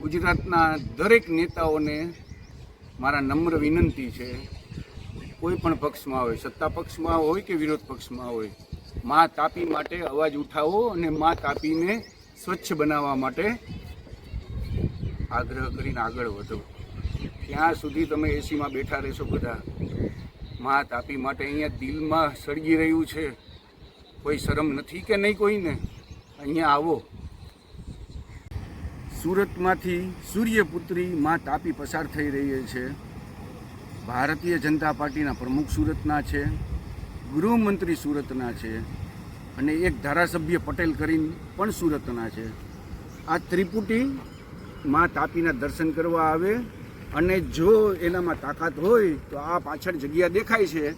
ગુજરાતના દરેક નેતાઓને મારા નમ્ર વિનંતી છે, કોઈ પણ પક્ષમાં હોય, સત્તા પક્ષમાં હોય કે વિરોધ પક્ષમાં હોય મા તાપી માટે અવાજ ઉઠાવો અને મા તાપીને સ્વચ્છ બનાવવા માટે આગ્રહ કરીને આગળ વધો. ત્યાં સુધી તમે એસીમાં બેઠા રહેશો બધા. મા તાપી માટે અહીંયા દિલમાં સળગી રહ્યું છે. કોઈ શરમ નથી કે નહીં કોઈને? અહીંયા આવો. સુરતમાંથી સૂર્યપુત્રી મા તાપી પસાર થઈ રહી છે. ભારતીય જનતા પાર્ટીના પ્રમુખ સુરતના છે, ગૃહમંત્રી સુરતના છે અને એક ધારાસભ્ય પટેલ કરીને પણ સુરતના છે. આ ત્રિપુટી મા તાપીના દર્શન કરવા આવે અને જો એનામાં તાકાત હોય તો આ પાછળ જગ્યા દેખાય છે.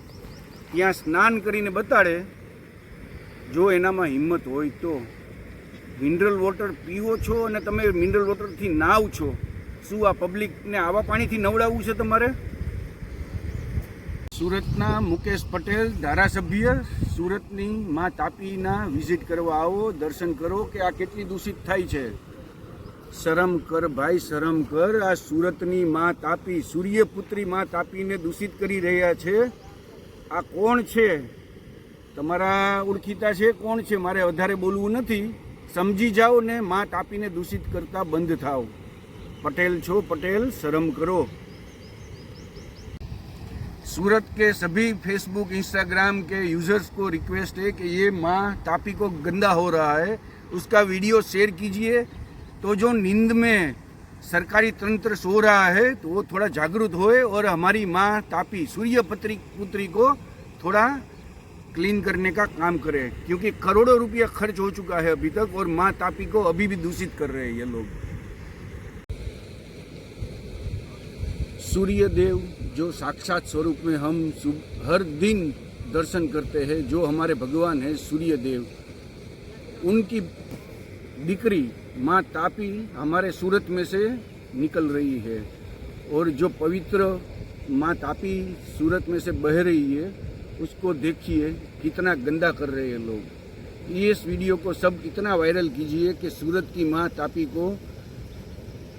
ત્યાં સ્નાન કરીને બતાડે. જો એનામાં હિંમત હોય તો મિનરલ વોટર પીવો છો અને તમે મિનરલ વોટરથી નાવ છો, શું આ પબ્લિકને આવા પાણીથી નવડાવવું છે તમારે? સુરતના મુકેશ પટેલ, ધારાસભ્ય, સુરતની મા તાપીના વિઝિટ કરવા આવો, દર્શન કરો કે આ કેટલી દૂષિત થાય છે. શરમ કર ભાઈ, શરમ કર, આ સુરતની મા તાપી, સૂર્યપુત્રી મા તાપીને દૂષિત કરી રહ્યા છે. આ કોણ છે? તમારા ઓળખીતા છે? કોણ છે? મારે વધારે બોલવું નથી. સમજી જાઓ ને મા તાપીને દૂષિત કરતા બંધ થાઓ पटेल छो पटेल शर्म करो सूरत के सभी फेसबुक इंस्टाग्राम के यूजर्स को रिक्वेस्ट है कि ये माँ तापी को गंदा हो रहा है उसका वीडियो शेयर कीजिए तो जो नींद में सरकारी तंत्र सो रहा है तो वो थोड़ा जागरूक होए और हमारी माँ तापी सूर्य पुत्री पुत्री को थोड़ा क्लीन करने का काम करे, क्योंकि करोड़ों रुपया खर्च हो चुका है अभी तक और माँ तापी को अभी भी दूषित कर रहे हैं ये लोग। सूर्य देव जो साक्षात स्वरूप में हम हर दिन दर्शन करते हैं, जो हमारे भगवान है सूर्य देव, उनकी दिकरी माँ तापी हमारे सूरत में से निकल रही है और जो पवित्र माँ तापी सूरत में से बह रही है उसको देखिए कितना गंदा कर रहे हैं लोग। इस वीडियो को सब इतना वायरल कीजिए कि सूरत की माँ तापी को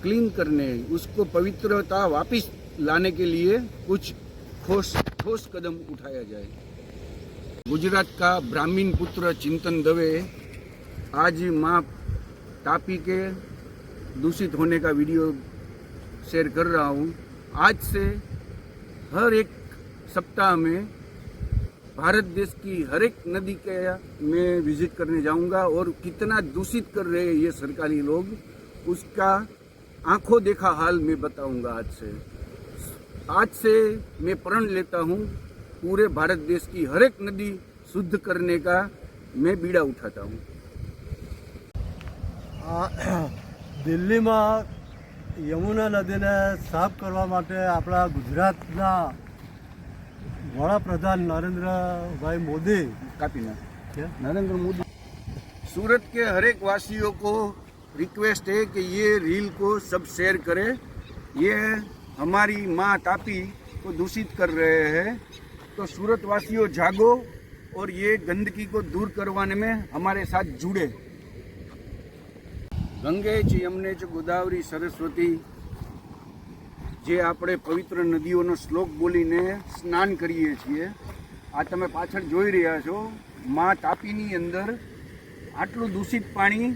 क्लीन करने, उसको पवित्रता वापस लाने के लिए कुछ ठोस ठोस कदम उठाया जाए। गुजरात का ब्राह्मीण पुत्र चिंतन दवे आज माँ तापी के दूषित होने का वीडियो शेयर कर रहा हूँ। आज से हर एक सप्ताह में भारत देश की हर एक नदी के मैं विजिट करने जाऊंगा और कितना दूषित कर रहे हैं ये सरकारी लोग उसका आंखों देखा हाल मैं बताऊंगा आज से आज से मैं प्रण लेता हूँ पूरे भारत देश की हर एक नदी शुद्ध करने का मैं बीड़ा उठाता हूँ આ દિલ્હીમાં યમુના નદીને સાફ કરવા માટે આપણા ગુજરાતના વડાપ્રધાન નરેન્દ્રભાઈ મોદી कापीना क्या? नरेंद्र मोदी सूरत के हर एक वासियों को रिक्वेस्ट है कि ये रील को सब शेयर करें ये हमारी माँ तापी को दूषित कर रहे हैं तो सूरत वासियों जागो और ये गंदगी को दूर करवाने में हमारे साथ जुड़े ગંગે છે યમને છે ગોદાવરી સરસ્વતી જે આપણે પવિત્ર નદીઓનો શ્લોક બોલીને સ્નાન કરીએ છીએ. આ તમે પાછળ જોઈ રહ્યા છો મા તાપીની અંદર આટલું દૂષિત પાણી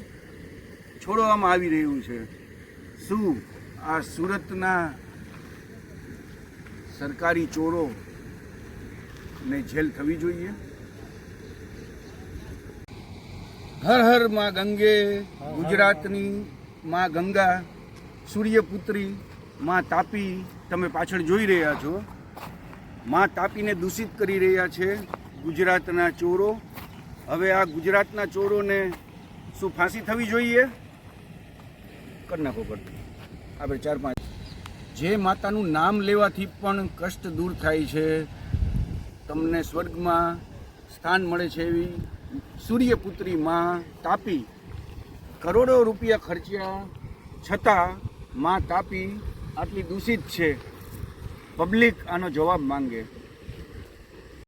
છોડવામાં આવી રહ્યું છે. શું આ સુરતના સરકારી ચોરો ને જેલ થવી જોઈએ? હર હરમાં ગંગે ગુજરાતની માં ગંગા સૂર્યપુત્રી માં તાપી તમે પાછળ જોઈ રહ્યા છો. માં તાપીને દૂષિત કરી રહ્યા છે ગુજરાતના ચોરો. હવે આ ગુજરાતના ચોરોને શું ફાંસી થવી જોઈએ? કરી નાખો કરતી આપણે ચાર પાંચ. જે માતાનું નામ લેવાથી પણ કષ્ટ દૂર થાય છે. તમને સ્વર્ગમાં સ્થાન મળે છે એવી સૂર્યપુત્રી માં તાપી. કરોડો રૂપિયા ખર્ચ્યા છતાં માં તાપી આટલી દૂષિત છે. પબ્લિક આનો જવાબ માંગે.